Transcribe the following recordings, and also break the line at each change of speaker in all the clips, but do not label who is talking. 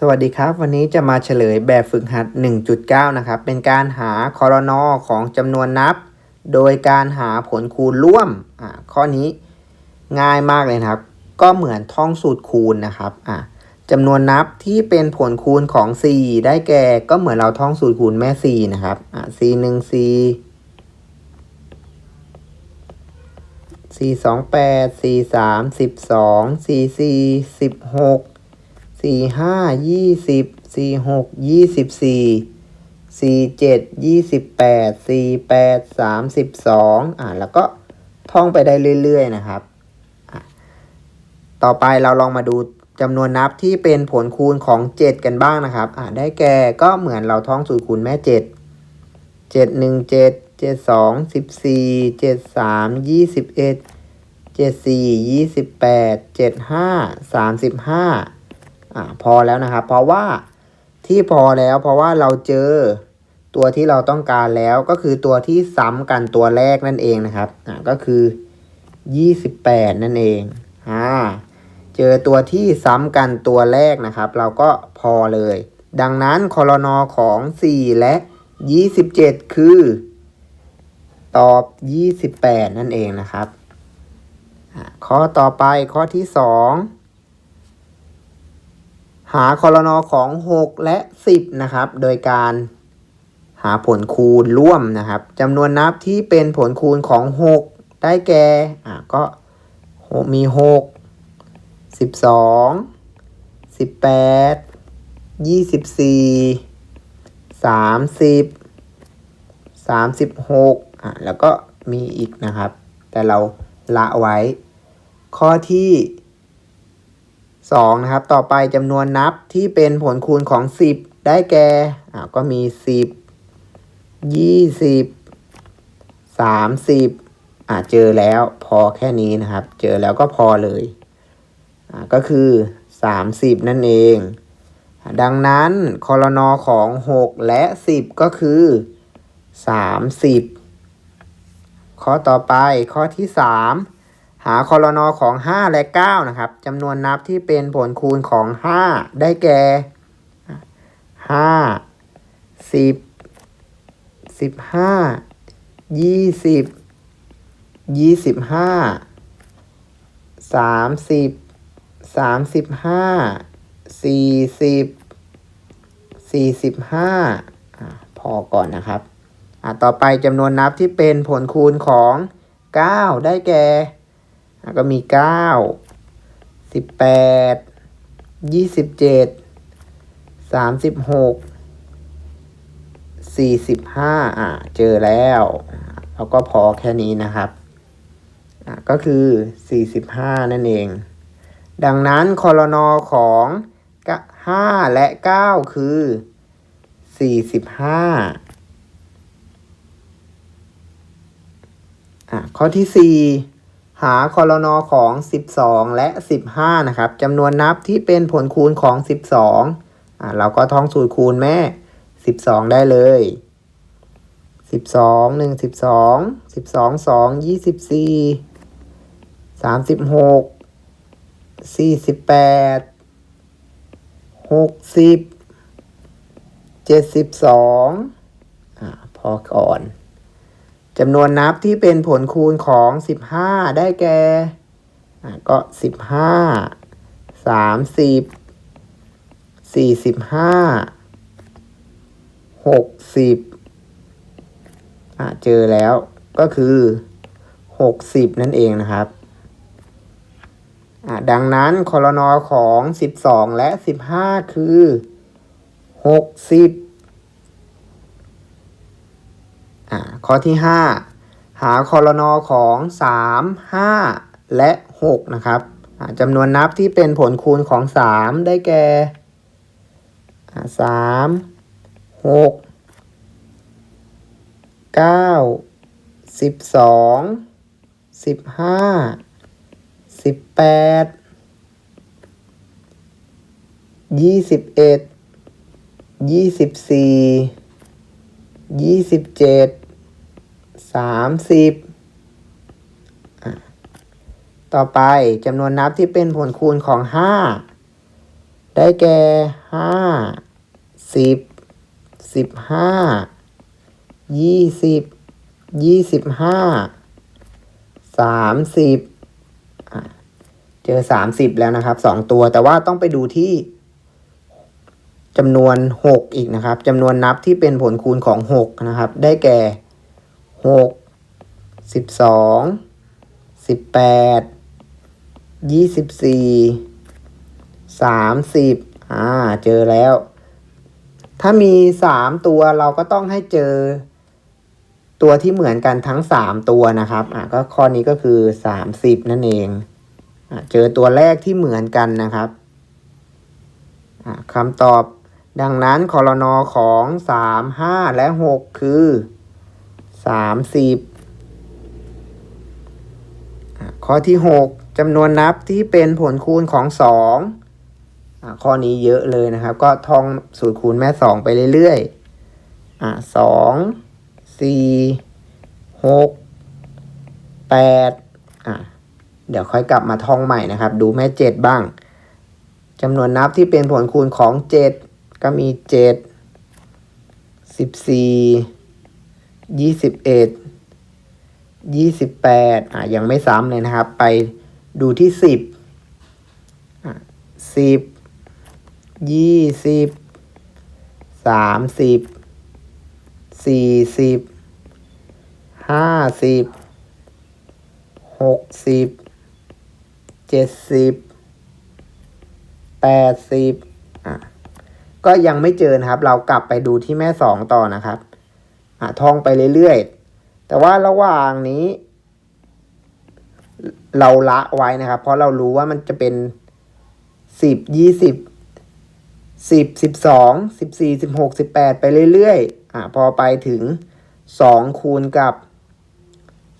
สวัสดีครับ วันนี้จะมาเฉลยแบบฝึกหัด 1.9 นะครับ เป็นการหาคอรนอของจำนวนนับ โดยการหาผลคูณร่วมอ่าข้อนี้ง่ายมากเลยนะครับ ก็เหมือนท่องสูตรคูณนะครับอ่าจำนวนนับที่เป็นผลคูณของ4ได้แก่ก็เหมือนเราท่องสูตรคูณแม่4นะครับอ่า4 1 4 4 2 8 4 3 12 4 4 16 สี่ห้ายี่สิบสี่หกยี่สิบสี่สี่เจ็ดยี่สิบแปดสี่แปดสามสิบสองอ่าแล้วก็ท่องไปได้เรื่อย ๆ นะครับ ต่อไปเราลองมาดูจำนวนนับที่เป็นผลคูณของเจ็ดกันบ้างนะครับอ่าได้แก่ก็เหมือนเราท่องสูตรคูณแม่เจ็ดเจ็ดหนึ่งเจ็ดเจ็ดส อ่าพอแล้วนะครับ เพราะว่าที่พอแล้วเพราะว่าเราเจอตัวที่เราต้องการแล้วก็คือตัวที่ซ้ำกันตัวแรกนั่นเองนะครับอ่าก็คือ28นั่นเองอ่าเจอตัวที่ซ้ำกันตัวแรกนะครับ เราก็พอเลย ดังนั้นคอรนอของ 4 และ 27 คือ ตอบ 28 นั่นเองนะครับ ข้อต่อไปข้อที่ 2 หาคอรนอของ 6 และ 10 นะครับ โดยการหาผลคูณร่วมนะครับจำนวนนับที่เป็นผลคูณของ 6 ได้แก่อะก็มี 6 12 18 24 30 36อะแล้วก็มีอีกนะครับ แต่เราละไว้ ข้อที่ สองนะครับต่อไปจำนวนนับที่เป็นผลคูณของสิบได้แก่อ่าก็มีสิบยี่สิบสามสิบอ่าเจอแล้วพอแค่นี้นะครับ เจอแล้วก็พอเลยอ่าก็คือสามสิบนั่นเอง ดังนั้นคอรนอของหกและสิบก็คือสามสิบข้อต่อไปข้อที่สาม หาคอรนอของ 5 และ 9 นะครับจำนวนนับที่เป็นผลคูณของ 5 ได้แก่ 5 10 15 20 25 30 35 40 45อะพอก่อนนะครับ ต่อไปจำนวนนับที่เป็นผลคูณของ 9 ได้แก่ แล้วก็มีเก้าสิบแปดยี่สิบเจ็ดสามสิบหกสี่สิบห้าอ่าเจอแล้ว แล้วก็พอแค่นี้นะครับอ่าก็คือสี่สิบห้านั่นเอง ดังนั้นคอรนอของห้าและเก้าคือสี่สิบห้าอ่าข้อที่สี่ หาคอรนอของ 12 และ 15 นะครับจำนวนนับที่เป็นผลคูณของ 12อ่าเราก็ท่องสูตรคูณแม่ 12 ได้เลย 12 1 12 12 2 24 36 48 60 72อ่าพอก่อน จำนวนนับที่เป็นผลคูณของ 15 ได้แก่ก็ 15 30 45 60อะเจอแล้วก็คือ 60 นั่นเองนะครับอะดังนั้นคอรนอของ 12 และ 15 คือ 60 อ่าข้อที่ 5 หาคอรนอของ 3 5 และ 6 นะครับจำนวนนับที่เป็นผลคูณของ 3 ได้แก่อ่า3 6 9 12 15 18 21 24ยี่สิบ ยี่สิบเจ็ดสามสิบต่อไปจำนวนนับที่เป็นผลคูณของห้าได้แก่ห้าสิบสิบห้ายี่สิบยี่สิบห้าสามสิบเจอสามสิบแล้วนะครับสองตัวแต่ว่าต้องไปดูที่ จำนวนหกอีกนะครับจำนวนนับที่เป็นผลคูณของหกนะครับ ได้แก่หกสิบสองสิบแปดยี่สิบสี่สามสิบอ่าเจอแล้ว ถ้ามีสามตัวเราก็ต้องให้เจอ ตัวที่เหมือนกันทั้งสามตัวนะครับอะก็ข้อนี้ก็คือสามสิบนั่นเองอะเจอตัวแรกที่เหมือนกันนะครับคำตอบ ดังนั้นคอรนอของสามห้าและหกคือสามสิบข้อที่หกจำนวนนับที่เป็นผลคูณของสองข้อนี้เยอะเลยนะครับ ก็ท่องสูตรคูณแม่สองไปเรื่อยๆอะสองสี่หกแปดอะเดี๋ยวค่อยกลับมาท่องใหม่นะครับ ดูแม่เจ็ดบ้างจำนวนนับที่เป็นผลคูณของเจ็ด ก็มีเจ็ดสิบสี่ยี่สิบเอ็ดยี่สิบแปดอะยังไม่ซ้ำเลยนะครับ ไปดูที่สิบสิบยี่สิบสามสิบสี่สิบห้าสิบหกสิบเจ็ดสิบแปดสิบอะ ก็ยังไม่เจอนะครับ เรากลับไปดูที่แม่สองต่อนะครับอะท่องไปเรื่อยๆ แต่ว่าระหว่างนี้ เราละไว้นะครับ เพราะเรารู้ว่ามันจะเป็นสิบยี่สิบสิบสิบสองสิบสี่สิบหกสิบแปดไปเรื่อยๆอะพอไปถึงสองคูณกับ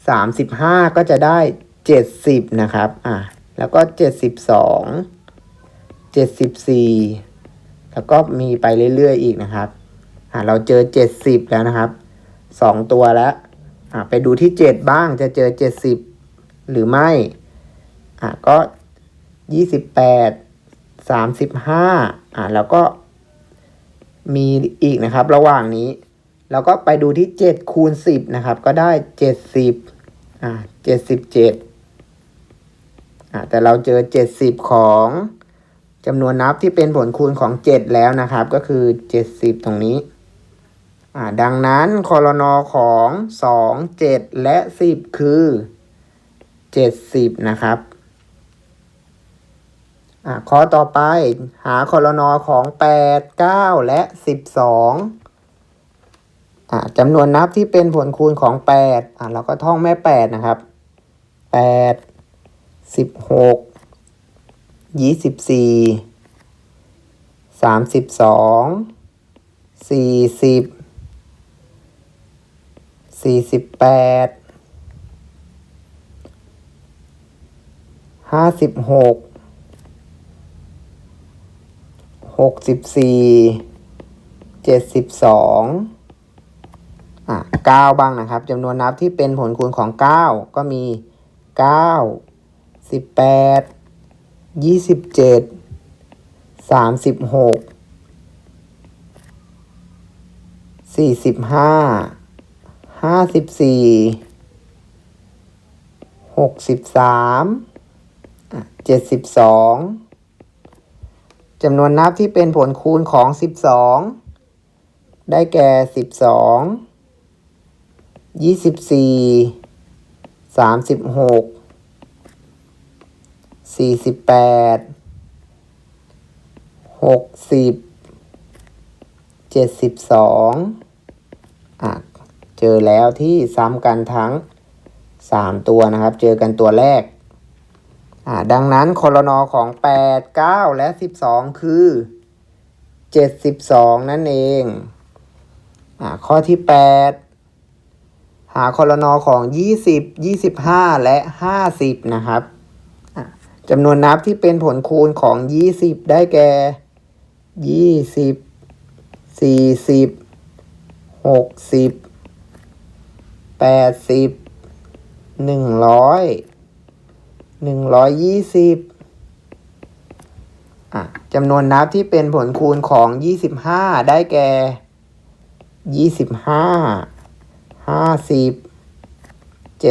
สามสิบห้าก็จะได้เจ็ดสิบนะครับอะแล้วก็เจ็ดสิบสองเจ็ดสิบสี่ แล้วก็มีไปเรื่อยๆอีกนะครับอะเราเจอเจ็ดสิบแล้วนะครับสองตัวแล้วอะไปดูที่เจ็ดบ้างจะเจอเจ็ดสิบหรือไม่อะก็ยี่สิบแปดสามสิบห้าอะแล้วก็มีอีกนะครับ ระหว่างนี้แล้วก็ไปดูที่เจ็ดคูณสิบนะครับ ก็ได้เจ็ดสิบอะเจ็ดสิบเจ็ดอะแต่เราเจอเจ็ดสิบของ จำนวนนับที่เป็นผลคูณของเจ็ดแล้วนะครับ ก็คือเจ็ดสิบตรงนี้ ดังนั้นคอรนอของสองเจ็ดและสิบคือเจ็ดสิบนะครับข้อต่อไปหาคอรนอของแปดเก้าและสิบสองจำนวนนับที่เป็นผลคูณของแปดเราก็ท่องแม่แปดนะครับแปดสิบหก ยี่สิบสี่สามสิบสองสี่สิบสี่สิบแปดห้าสิบหกหกสิบสี่เจ็ดสิบสองอะเก้าบ้างนะครับจำนวนนับที่เป็นผลคูณของเก้าก็มีเก้าสิบแปด ยี่สิบเจ็ดสามสิบหกสี่สิบห้าห้าสิบสี่หกสิบสามเจ็ดสิบสองจำนวนนับที่เป็นผลคูณของสิบสองได้แก่สิบสองยี่สิบสี่สามสิบหก สี่สิบแปดหกสิบเจ็ดสิบสองอะเจอแล้วที่ซ้ำกันทั้งสามตัวนะครับ เจอกันตัวแรกอ่าดังนั้นคอรนอของแปดเก้าและสิบสองคือเจ็ดสิบสองนั่นเองอ่าข้อที่แปดหาคอรนอของยี่สิบยี่สิบห้าและห้าสิบนะครับ จำนวนนับที่เป็นผลคูณของยี่สิบได้แก่ยี่สิบสี่สิบหกสิบแปดสิบหนึ่งร้อยหนึ่งร้อยยี่สิบอะจำนวนนับที่เป็นผลคูณของยี่สิบห้าได้แก่ยี่สิบห้าห้าสิบเ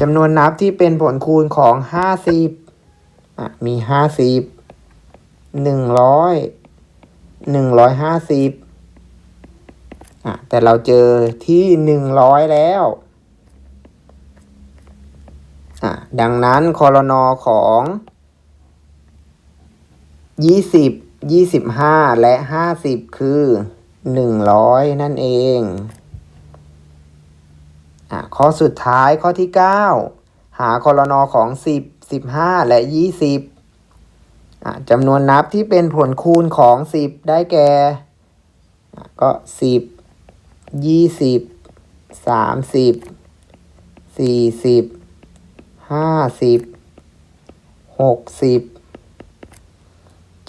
จำนวนนับที่เป็นผลคูณของห้าสิบมีห้าสิบหนึ่งร้อยหนึ่งร้อยห้าสิบอะแต่เราเจอที่หนึ่งร้อยแล้วอะดังนั้นคอรนอของยี่สิบยี่สิบห้าและห้าสิบคือหนึ่งร้อยนั่นเอง อะข้อสุดท้ายข้อที่เก้าหาคอรนอของสิบสิบห้าและยี่สิบอะจำนวนนับที่เป็นผลคูณของสิบได้แก่ก็สิบยี่สิบสามสิบสี่สิบห้าสิบหกสิบ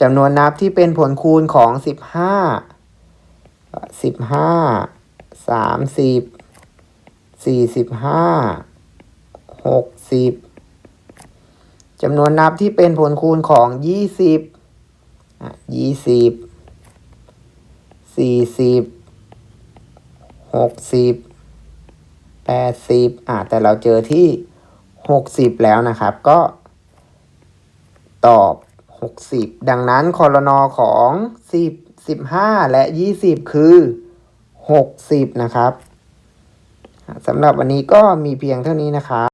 จำนวนนับที่เป็นผลคูณของสิบห้า สี่สิบห้าหกสิบจำนวนนับที่เป็นผลคูณของยี่สิบยี่สิบสี่สิบหกสิบแปดสิบอะแต่เราเจอที่หกสิบแล้วนะครับก็ ตอบหกสิบดังนั้นคอรนอของสิบสิบห้าและยี่สิบคือหกสิบนะครับ สำหรับวันนี้ก็มีเพียงเท่านี้นะครับ